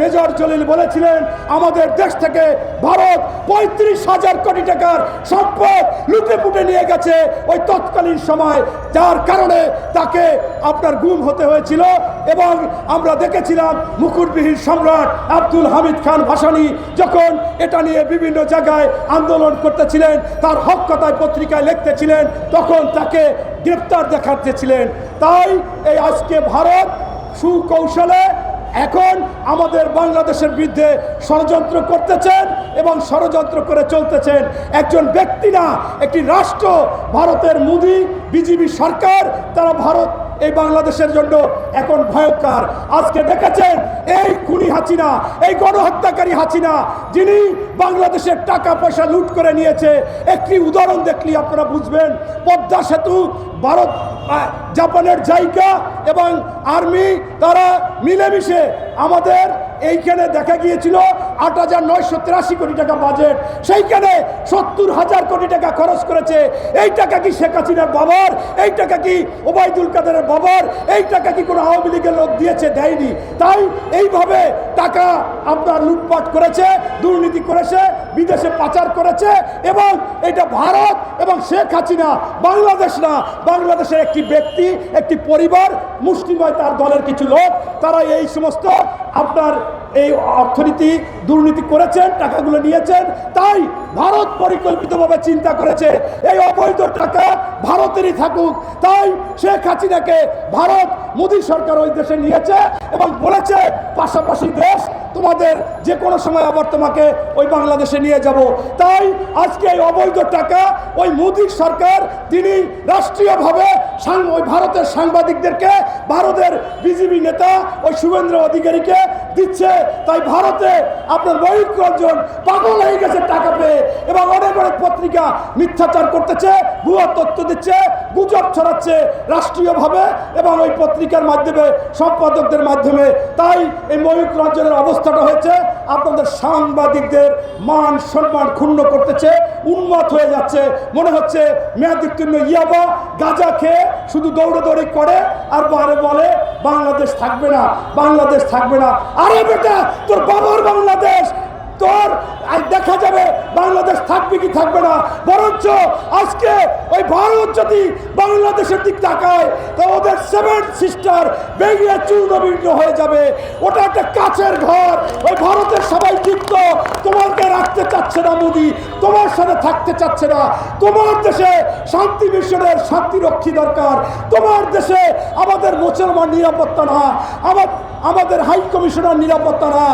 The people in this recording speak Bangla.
মেজর জলিল বলেছিলেন, আমাদের দেশ থেকে ভারত পঁয়ত্রিশ হাজার কোটি টাকার সম্পদ লুটে পুটে নিয়ে গেছে ওই তৎকালীন সময়। যার কারণে তাকে আপনার গুম হতে হয়েছিল এবং আমরা দেখেছিলাম মুকুটবিহীন সম্রাট আব্দুল হামিদ খান ভাসানি যখন এটা নিয়ে বিভিন্ন জায়গায় আন্দোলন করতেছিলেন, তার হক কথায় পত্রিকায় লিখতেছিলেন, তখন তাকে গ্রেপ্তার দেখাতেছিলেন তাই এই আজকে ভারত সুকৌশলে এখন আমাদের বাংলাদেশের বিরুদ্ধে ষড়যন্ত্র করতেছেন এবং ষড়যন্ত্র করে চলতেছেন একজন ব্যক্তি না, একটি রাষ্ট্র, ভারতের মোদি, বিজেপি সরকার, তারা ভারত এই বাংলাদেশের জন্য এখন ভয়ঙ্কর। আজকে দেখেছেন এই খুনি হাসিনা, এই গণহত্যাকারী হাসিনা, যিনি বাংলাদেশের টাকা পয়সা লুট করে নিয়েছে। একটি উদাহরণ দেখলি, আপনারা বুঝবেন। পদ্মা সেতু, ভারত জাপানের জায়গা এবং আর্মি, তারা মিলেমিশে আমাদের এইখানে দেখা গিয়েছিল। আট হাজার নয়শো তিরাশি কোটি টাকা বাজেট। সেইখানে সত্তর হাজার কোটি টাকা খরচ করেছে। এই টাকা কি শেখ হাসিনার বাবার? এই টাকা কি ওবায়দুল কাদেরের বাবার? এই টাকা কি কোনো আওয়ামী লীগের লোক দিয়েছে, দেয়নি? তাই এইভাবে টাকা আপনার লুটপাট করেছে, দুর্নীতি করেছে, বিদেশে পাচার করেছে এবং এটা ভারত এবং শেখ হাসিনা, বাংলাদেশ না, বাংলাদেশের একটি ব্যক্তি, একটি পরিবার, মুষ্টিময় তার দলের কিছু লোক, তারা এই সমস্ত আপনার এই অর্থনীতি, দুর্নীতি করেছেন, টাকাগুলো নিয়েছেন, তাই ভারত পরিকল্পিতভাবে চিন্তা করেছে, এই অবৈধ টাকা ভারতেরই থাকুক। তাই শেখ হাসিনাকে ভারত মোদী সরকার ওই দেশে নিয়েছে এবং বলেছে, পাশাপাশি দেশ তোমাদের যে কোনো সময় আবার তোমাকে ওই বাংলাদেশে নিয়ে যাব। তাই আজকে এই অবৈধ টাকা ওই মোদীর সরকার, তিনি রাষ্ট্রীয়ভাবে ওই ভারতের সাংবাদিকদেরকে ভারতের বিজেপি নেতা ওই শুভেন্দ্র অধিকারীকে দিচ্ছে। তাই ভারতে আপনার ময়ূর পাগল হয়ে গেছে টাকা পেয়ে। এবং অনেক পত্রিকা মিথ্যাচার করতেছে, ভুয়া তথ্য দিচ্ছে, গুজব ছড়াচ্ছে রাষ্ট্রীয়ভাবে এবং ওই পত্রিকার মাধ্যমে, সম্পাদকদের মাধ্যমে। তাই এই ময়ূর রঞ্জনের অবস্থাটা হয়েছে, আপনাদের সাংবাদিকদের মান সম্মান ক্ষুণ্ণ করতেছে উন্মত হয়ে যাচ্ছে। মনে হচ্ছে মেয়াদুত্তীর্ণ ইয়াবা গাঁজা খেয়ে শুধু দৌড়াদৌড়ি করে আর বারে বলে, বাংলাদেশ থাকবে না, বাংলাদেশ থাকবে না। আরে বেটা, তোর বাবার বাংলাদেশ, তোর দেখা বাংলাদেশ থাকবে কি থাকবে না? বরঞ্চ আজকে ওই ভারত যদি বাংলাদেশের দিক তাকায়, তো ওদের সেভেন সিস্টার বেরিয়ে চূর্ণবিন্ন হয়ে যাবে। ওটা একটা কাছের ঘর। ওই ভারতের সবাই যুক্ত। তোমাকে রাখতে চাচ্ছে না মোদি। তোমার সাথে থাকতে চাচ্ছে না। তোমার দেশে শান্তি মিশনের শান্তি রক্ষী দরকার। তোমার দেশে আমাদের মুসলমান নিরাপত্তা না। আমাদের হাই কমিশনার নিরাপত্তা না।